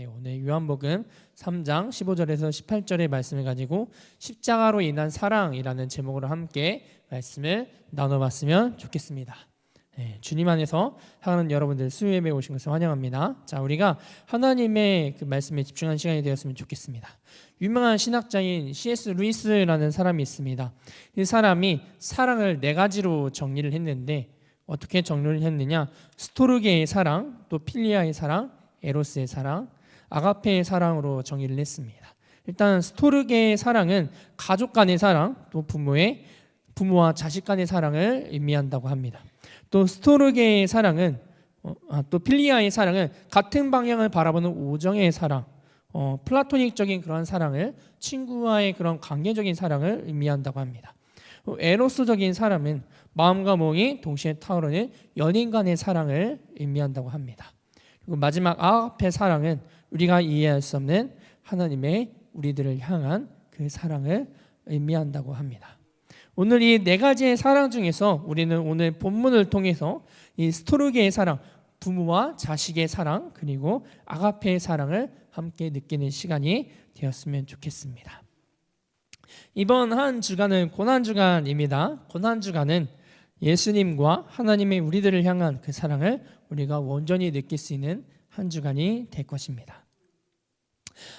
네, 오늘 요한복음 3장 15절에서 18절의 말씀을 가지고 십자가로 인한 사랑이라는 제목으로 함께 말씀을 나눠봤으면 좋겠습니다. 네, 주님 안에서 사랑하는 여러분들 수요예배 오신 것을 환영합니다. 자, 우리가 하나님의 그 말씀에 집중한 시간이 되었으면 좋겠습니다. 유명한 신학자인 C.S. 루이스라는 사람이 있습니다. 이 사람이 사랑을 네 가지로 정리를 했는데 어떻게 정리를 했느냐? 스토르게의 사랑, 또 필리아의 사랑, 에로스의 사랑, 아가페의 사랑으로 정의를 했습니다. 일단 스토르게의 사랑은 가족 간의 사랑, 또 부모의 부모와 자식 간의 사랑을 의미한다고 합니다. 또 스토르게의 사랑은 어, 아, 또 필리아의 사랑은 같은 방향을 바라보는 우정의 사랑, 어, 플라토닉적인 그런 사랑을 친구와의 그런 관계적인 사랑을 의미한다고 합니다. 어, 에로스적인 사람은 마음과 몸이 동시에 타오르는 연인 간의 사랑을 의미한다고 합니다. 그리고 마지막 아가페 사랑은 우리가 이해할 수 없는 하나님의 우리들을 향한 그 사랑을 의미한다고 합니다. 오늘 이 네 가지의 사랑 중에서 우리는 오늘 본문을 통해서 이 스토르게의 사랑, 부모와 자식의 사랑, 그리고 아가페의 사랑을 함께 느끼는 시간이 되었으면 좋겠습니다. 이번 한 주간은 고난 주간입니다. 고난 주간은 예수님과 하나님의 우리들을 향한 그 사랑을 우리가 온전히 느낄 수 있는 한 주간이 될 것입니다.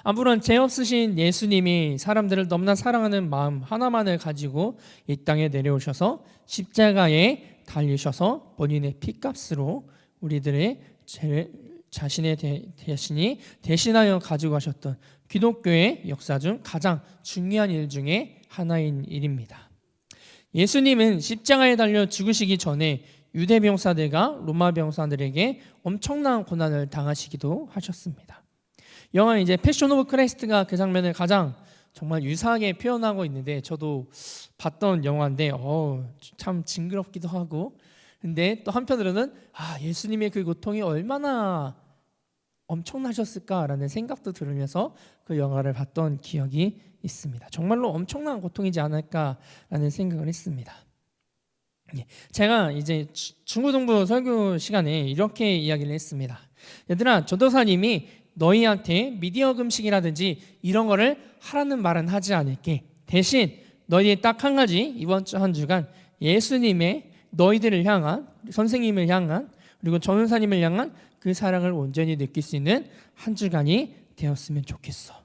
아무런 죄 없으신 예수님이 사람들을 너무나 사랑하는 마음 하나만을 가지고 이 땅에 내려오셔서 십자가에 달리셔서 본인의 피값으로 우리들의 죄 자신의 대, 대신이 대신하여 가지고 가셨던 기독교의 역사 중 가장 중요한 일 중에 하나인 일입니다. 예수님은 십자가에 달려 죽으시기 전에 유대 병사들과 로마 병사들에게 엄청난 고난을 당하시기도 하셨습니다. 영화 이제 패션 오브 크라이스트가 그 장면을 가장 정말 유사하게 표현하고 있는데 저도 봤던 영화인데 어, 참 징그럽기도 하고 근데 또 한편으로는 아 예수님의 그 고통이 얼마나 엄청나셨을까라는 생각도 들으면서 그 영화를 봤던 기억이 있습니다. 정말로 엄청난 고통이지 않을까라는 생각을 했습니다. 예, 제가 이제 중고등부 설교 시간에 이렇게 이야기를 했습니다. 얘들아, 조도사님이 너희한테 미디어 금식이라든지 이런 거를 하라는 말은 하지 않을게. 대신 너희 딱 한 가지 이번 주 한 주간 예수님의 너희들을 향한 선생님을 향한 그리고 전은사님을 향한 그 사랑을 온전히 느낄 수 있는 한 주간이 되었으면 좋겠어.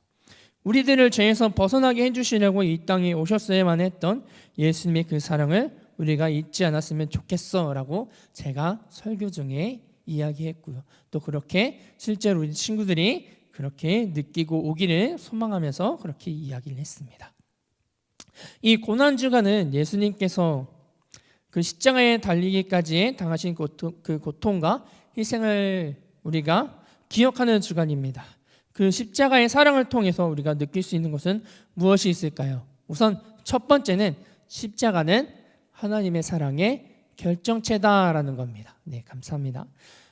우리들을 죄에서 벗어나게 해주시려고 이 땅에 오셨어야만 했던 예수님의 그 사랑을 우리가 잊지 않았으면 좋겠어라고 제가 설교 중에 이야기했고요. 또 그렇게 실제로 우리 친구들이 그렇게 느끼고 오기를 소망하면서 그렇게 이야기를 했습니다. 이 고난 주간은 예수님께서 그 십자가에 달리기까지 당하신 고통, 그 고통과 희생을 우리가 기억하는 주간입니다. 그 십자가의 사랑을 통해서 우리가 느낄 수 있는 것은 무엇이 있을까요? 우선 첫 번째는 십자가는 하나님의 사랑의 결정체다라는 겁니다. 네, 감사합니다.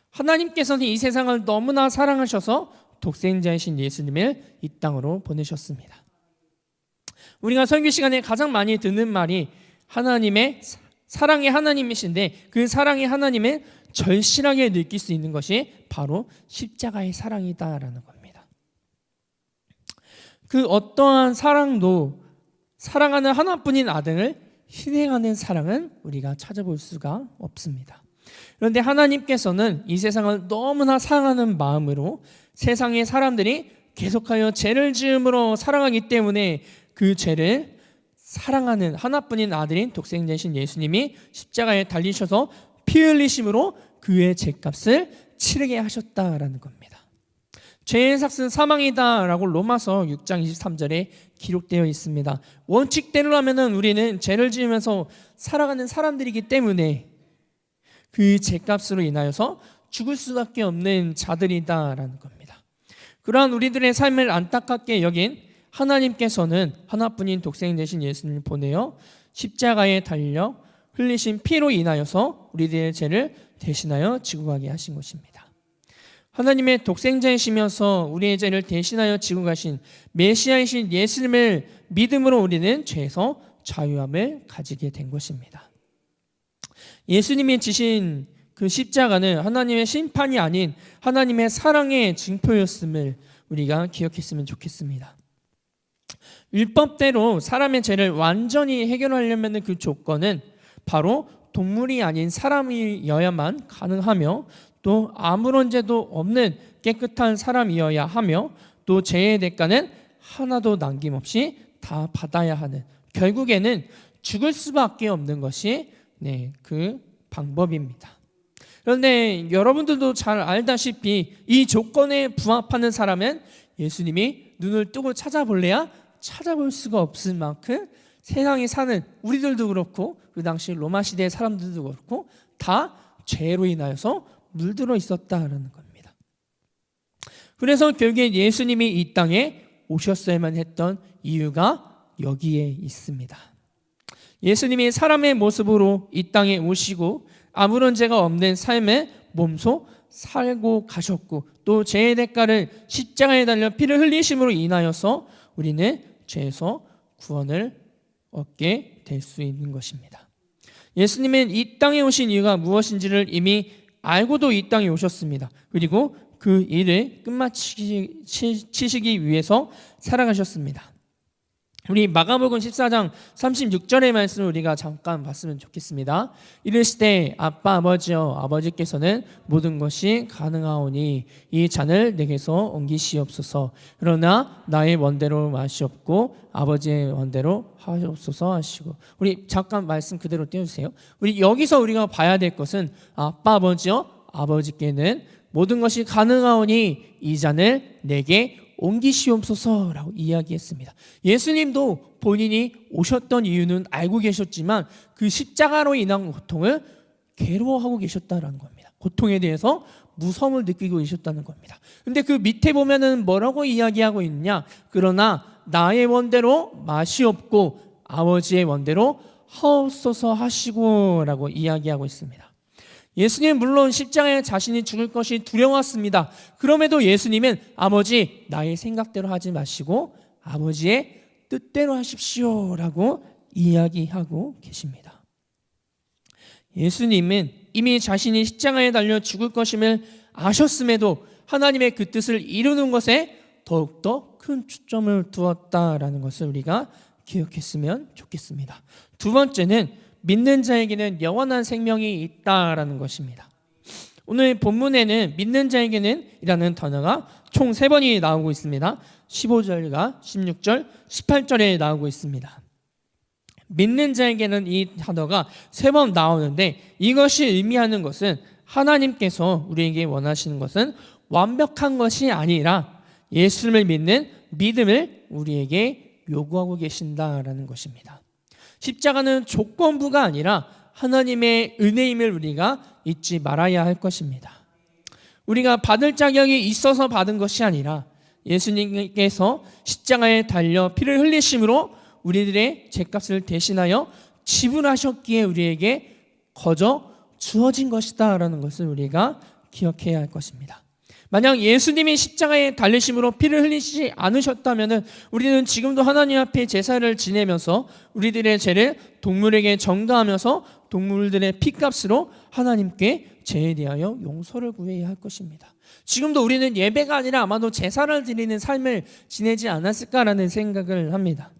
하나님께서는 이 세상을 너무나 사랑하셔서 독생자이신 예수님을 이 땅으로 보내셨습니다. 우리가 설교 시간에 가장 많이 듣는 말이 하나님의 사랑의 하나님이신데 그 사랑의 하나님은 절실하게 느낄 수 있는 것이 바로 십자가의 사랑이다라는 겁니다. 그 어떠한 사랑도 사랑하는 하나뿐인 아들을 희생하는 사랑은 우리가 찾아볼 수가 없습니다. 그런데 하나님께서는 이 세상을 너무나 사랑하는 마음으로 세상의 사람들이 계속하여 죄를 지음으로 사랑하기 때문에 그 죄를 사랑하는 하나뿐인 아들인 독생자이신 예수님이 십자가에 달리셔서 피 흘리심으로 그의 죄값을 치르게 하셨다라는 겁니다. 죄의 삭은 사망이다라고 로마서 6장 23절에 기록되어 있습니다. 원칙대로라면은 우리는 죄를 지으면서 살아가는 사람들이기 때문에 그 죄값으로 인하여서 죽을 수밖에 없는 자들이다라는 겁니다. 그러한 우리들의 삶을 안타깝게 여긴 하나님께서는 하나뿐인 독생 되신 예수님을 보내어 십자가에 달려 흘리신 피로 인하여서 우리들의 죄를 대신하여 지고 가게 하신 것입니다. 하나님의 독생자이시면서 우리의 죄를 대신하여 지고 가신 메시아이신 예수님을 믿음으로 우리는 죄에서 자유함을 가지게 된 것입니다. 예수님이 지신 그 십자가는 하나님의 심판이 아닌 하나님의 사랑의 징표였음을 우리가 기억했으면 좋겠습니다. 율법대로 사람의 죄를 완전히 해결하려면 그 조건은 바로 동물이 아닌 사람이어야만 가능하며 또 아무런 죄도 없는 깨끗한 사람이어야 하며 또 죄의 대가는 하나도 남김없이 다 받아야 하는 결국에는 죽을 수밖에 없는 것이 네, 그 방법입니다. 그런데 여러분들도 잘 알다시피 이 조건에 부합하는 사람은 예수님이 눈을 뜨고 찾아볼래야 찾아볼 수가 없을 만큼 세상에 사는 우리들도 그렇고 그 당시 로마 시대의 사람들도 그렇고 다 죄로 인하여서 물들어 있었다라는 겁니다. 그래서 결국에 예수님이 이 땅에 오셨어야만 했던 이유가 여기에 있습니다. 예수님이 사람의 모습으로 이 땅에 오시고 아무런 죄가 없는 삶의 몸소 살고 가셨고 또 죄의 대가를 십자가에 달려 피를 흘리심으로 인하여서 우리는 죄에서 구원을 얻게 될 수 있는 것입니다. 예수님은 이 땅에 오신 이유가 무엇인지를 이미 알고도 이 땅에 오셨습니다. 그리고 그 일을 끝마치시기 위해서 살아가셨습니다. 우리 마가복음 14장 36절의 말씀을 우리가 잠깐 봤으면 좋겠습니다. 이르시되 아빠 아버지여 아버지께서는 모든 것이 가능하오니 이 잔을 내게서 옮기시옵소서. 그러나 나의 원대로 마시옵고 아버지의 원대로 하옵소서 하시고 우리 잠깐 말씀 그대로 띄워주세요. 우리 여기서 우리가 봐야 될 것은 아빠 아버지여 아버지께는 모든 것이 가능하오니 이 잔을 내게 옮기시옵소서라고 이야기했습니다. 예수님도 본인이 오셨던 이유는 알고 계셨지만 그 십자가로 인한 고통을 괴로워하고 계셨다는 겁니다. 고통에 대해서 무서움을 느끼고 계셨다는 겁니다. 근데 그 밑에 보면은 뭐라고 이야기하고 있느냐? 그러나 나의 원대로 맛이 없고 아버지의 원대로 하옵소서 하시고라고 이야기하고 있습니다. 예수님 물론 십자가에 자신이 죽을 것이 두려웠습니다. 그럼에도 예수님은 아버지 나의 생각대로 하지 마시고 아버지의 뜻대로 하십시오라고 이야기하고 계십니다. 예수님은 이미 자신이 십자가에 달려 죽을 것임을 아셨음에도 하나님의 그 뜻을 이루는 것에 더욱더 큰 초점을 두었다라는 것을 우리가 기억했으면 좋겠습니다. 두 번째는 믿는 자에게는 영원한 생명이 있다라는 것입니다. 오늘 본문에는 믿는 자에게는 이라는 단어가 총세 번이 나오고 있습니다. 15절과 16절, 18절에 나오고 있습니다. 믿는 자에게는 이 단어가 세번 나오는데 이것이 의미하는 것은 하나님께서 우리에게 원하시는 것은 완벽한 것이 아니라 예수님을 믿는 믿음을 우리에게 요구하고 계신다라는 것입니다. 십자가는 조건부가 아니라 하나님의 은혜임을 우리가 잊지 말아야 할 것입니다. 우리가 받을 자격이 있어서 받은 것이 아니라 예수님께서 십자가에 달려 피를 흘리심으로 우리들의 죄값을 대신하여 지불하셨기에 우리에게 거저 주어진 것이다라는 것을 우리가 기억해야 할 것입니다. 만약 예수님이 십자가에 달리심으로 피를 흘리지 않으셨다면 우리는 지금도 하나님 앞에 제사를 지내면서 우리들의 죄를 동물에게 전가하면서 동물들의 피값으로 하나님께 죄에 대하여 용서를 구해야 할 것입니다. 지금도 우리는 예배가 아니라 아마도 제사를 드리는 삶을 지내지 않았을까라는 생각을 합니다.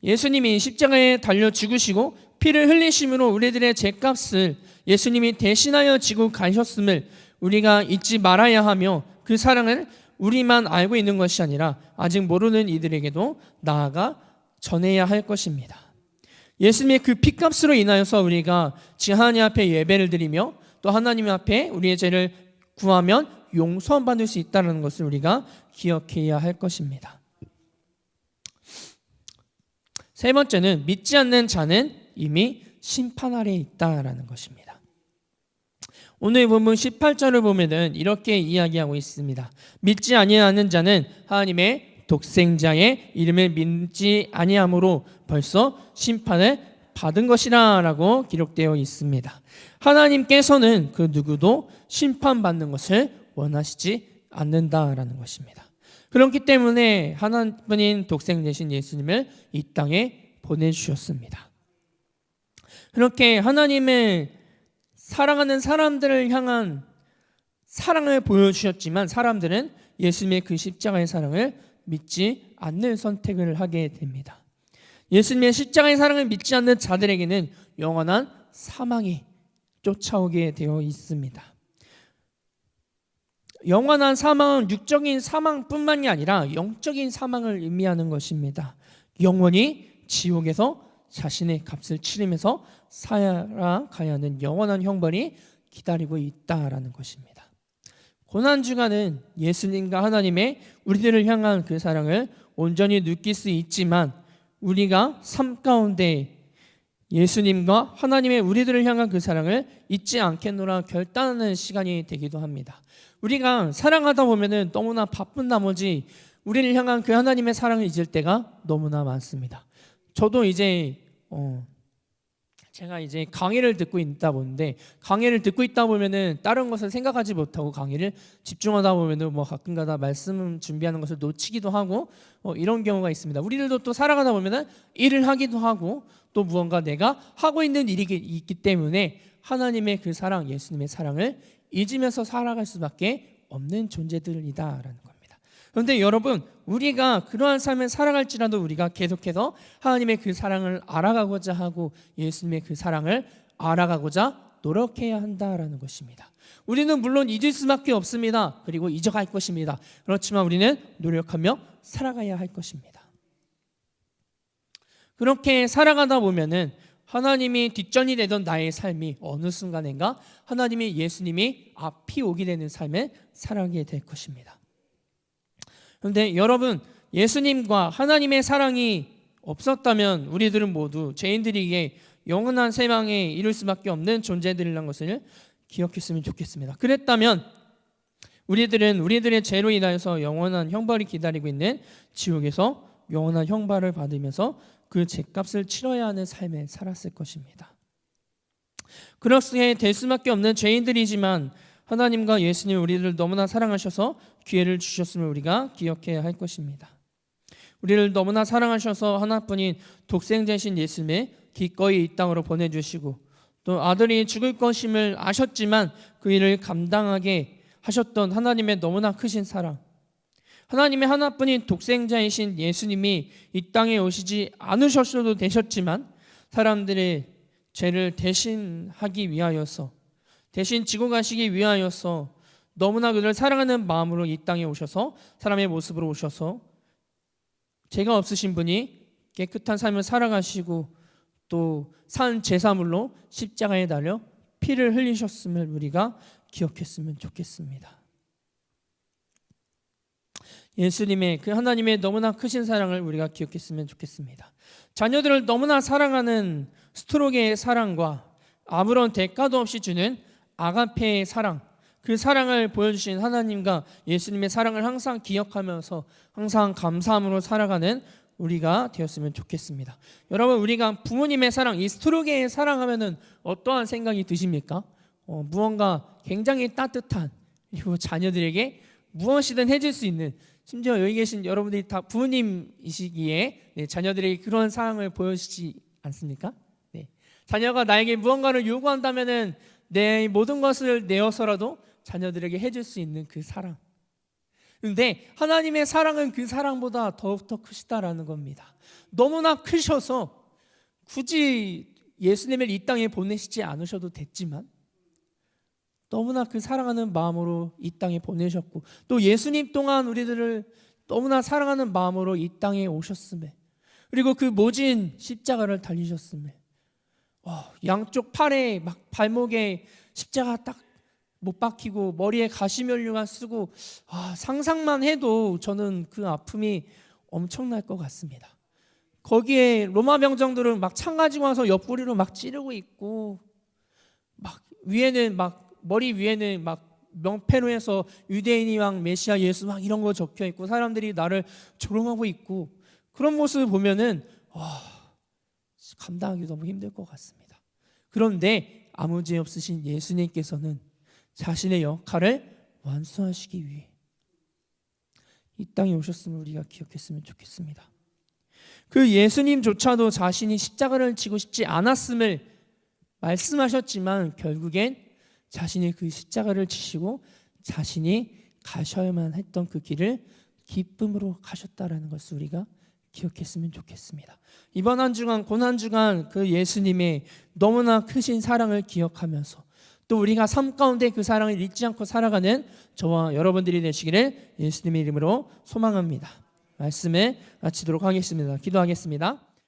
예수님이 십자가에 달려 죽으시고 피를 흘리심으로 우리들의 죄값을 예수님이 대신하여 지고 가셨음을 우리가 잊지 말아야 하며 그 사랑을 우리만 알고 있는 것이 아니라 아직 모르는 이들에게도 나아가 전해야 할 것입니다. 예수님의 그 피값으로 인하여서 우리가 하나님 앞에 예배를 드리며 또 하나님 앞에 우리의 죄를 구하면 용서받을 수 있다는 것을 우리가 기억해야 할 것입니다. 세 번째는 믿지 않는 자는 이미 심판 아래 있다라는 것입니다. 오늘 본문 18절을 보면은 이렇게 이야기하고 있습니다. 믿지 아니하는 자는 하나님의 독생자의 이름을 믿지 아니함으로 벌써 심판을 받은 것이라라고 기록되어 있습니다. 하나님께서는 그 누구도 심판받는 것을 원하시지 않는다라는 것입니다. 그렇기 때문에 하나님인 독생 되신 예수님을 이 땅에 보내주셨습니다. 그렇게 하나님의 사랑하는 사람들을 향한 사랑을 보여주셨지만 사람들은 예수님의 그 십자가의 사랑을 믿지 않는 선택을 하게 됩니다. 예수님의 십자가의 사랑을 믿지 않는 자들에게는 영원한 사망이 쫓아오게 되어 있습니다. 영원한 사망은 육적인 사망뿐만이 아니라 영적인 사망을 의미하는 것입니다. 영원히 지옥에서 자신의 값을 치르면서 살아가야 하는 영원한 형벌이 기다리고 있다라는 것입니다. 고난 주간은 예수님과 하나님의 우리들을 향한 그 사랑을 온전히 느낄 수 있지만 우리가 삶 가운데 예수님과 하나님의 우리들을 향한 그 사랑을 잊지 않겠노라 결단하는 시간이 되기도 합니다. 우리가 사랑하다 보면은 너무나 바쁜 나머지 우리를 향한 그 하나님의 사랑을 잊을 때가 너무나 많습니다. 저도 이제 어 제가 이제 강의를 듣고 있다 보는데 강의를 듣고 있다 보면은 다른 것을 생각하지 못하고 강의를 집중하다 보면은 뭐 가끔가다 말씀 준비하는 것을 놓치기도 하고 어 이런 경우가 있습니다. 우리들도 또 살아가다 보면은 일을 하기도 하고 또 무언가 내가 하고 있는 일이 있기 때문에 하나님의 그 사랑, 예수님의 사랑을 잊으면서 살아갈 수밖에 없는 존재들이다라는 겁니다. 그런데 여러분, 우리가 그러한 삶을 살아갈지라도 우리가 계속해서 하나님의 그 사랑을 알아가고자 하고 예수님의 그 사랑을 알아가고자 노력해야 한다라는 것입니다. 우리는 물론 잊을 수밖에 없습니다. 그리고 잊어갈 것입니다. 그렇지만 우리는 노력하며 살아가야 할 것입니다. 그렇게 살아가다 보면은 하나님이 뒷전이 되던 나의 삶이 어느 순간인가 하나님이 예수님이 앞이 오게 되는 삶을 살아가게 될 것입니다. 그런데 여러분 예수님과 하나님의 사랑이 없었다면 우리들은 모두 죄인들에게 영원한 세망에 이를 수밖에 없는 존재들이라는 것을 기억했으면 좋겠습니다. 그랬다면 우리들은 우리들의 죄로 인하여서 영원한 형벌이 기다리고 있는 지옥에서 영원한 형벌을 받으면서 그 죄값을 치러야 하는 삶에 살았을 것입니다. 그렇게 될 수밖에 없는 죄인들이지만 하나님과 예수님 우리를 너무나 사랑하셔서 기회를 주셨음을 우리가 기억해야 할 것입니다. 우리를 너무나 사랑하셔서 하나뿐인 독생자신 예수님을 기꺼이 이 땅으로 보내주시고 또 아들이 죽을 것임을 아셨지만 그 일을 감당하게 하셨던 하나님의 너무나 크신 사랑 하나님의 하나뿐인 독생자이신 예수님이 이 땅에 오시지 않으셨어도 되셨지만 사람들의 죄를 대신하기 위하여서 대신 지고 가시기 위하여서 너무나 그들을 사랑하는 마음으로 이 땅에 오셔서 사람의 모습으로 오셔서 죄가 없으신 분이 깨끗한 삶을 살아가시고 또 산 제사물로 십자가에 달려 피를 흘리셨음을 우리가 기억했으면 좋겠습니다. 예수님의 그 하나님의 너무나 크신 사랑을 우리가 기억했으면 좋겠습니다. 자녀들을 너무나 사랑하는 스트로게의 사랑과 아무런 대가도 없이 주는 아가페의 사랑, 그 사랑을 보여주신 하나님과 예수님의 사랑을 항상 기억하면서 항상 감사함으로 살아가는 우리가 되었으면 좋겠습니다. 여러분 우리가 부모님의 사랑, 이 스트로게의 사랑하면은 어떠한 생각이 드십니까? 어, 무언가 굉장히 따뜻한 그리고 자녀들에게 무엇이든 해줄 수 있는 심지어 여기 계신 여러분들이 다 부모님이시기에 네, 자녀들에게 그런 사랑을 보여주지 않습니까? 네. 자녀가 나에게 무언가를 요구한다면은 내 모든 것을 내어서라도 자녀들에게 해줄 수 있는 그 사랑. 근데 하나님의 사랑은 그 사랑보다 더욱더 크시다라는 겁니다. 너무나 크셔서 굳이 예수님을 이 땅에 보내시지 않으셔도 됐지만 너무나 그 사랑하는 마음으로 이 땅에 보내셨고 또 예수님 동안 우리들을 너무나 사랑하는 마음으로 이 땅에 오셨음에 그리고 그 모진 십자가를 달리셨음에 와, 양쪽 팔에 막 발목에 십자가 딱 못 박히고 머리에 가시면류관 쓰고 아, 상상만 해도 저는 그 아픔이 엄청날 것 같습니다. 거기에 로마 병정들은 막 창 가지고 와서 옆구리로 막 찌르고 있고 막 위에는 막 머리 위에는 막 명패로 해서 유대인이 왕 메시아 예수 막 이런 거 적혀 있고 사람들이 나를 조롱하고 있고 그런 모습을 보면은 와 감당하기 너무 힘들 것 같습니다. 그런데 아무 죄 없으신 예수님께서는 자신의 역할을 완수하시기 위해 이 땅에 오셨음을 우리가 기억했으면 좋겠습니다. 그 예수님조차도 자신이 십자가를 지고 싶지 않았음을 말씀하셨지만 결국엔 자신이 그 십자가를 지시고 자신이 가셔야만 했던 그 길을 기쁨으로 가셨다라는 것을 우리가 기억했으면 좋겠습니다. 이번 한 주간 고난 주간 그 예수님의 너무나 크신 사랑을 기억하면서 또 우리가 삶 가운데 그 사랑을 잊지 않고 살아가는 저와 여러분들이 되시기를 예수님의 이름으로 소망합니다. 말씀을 마치도록 하겠습니다. 기도하겠습니다.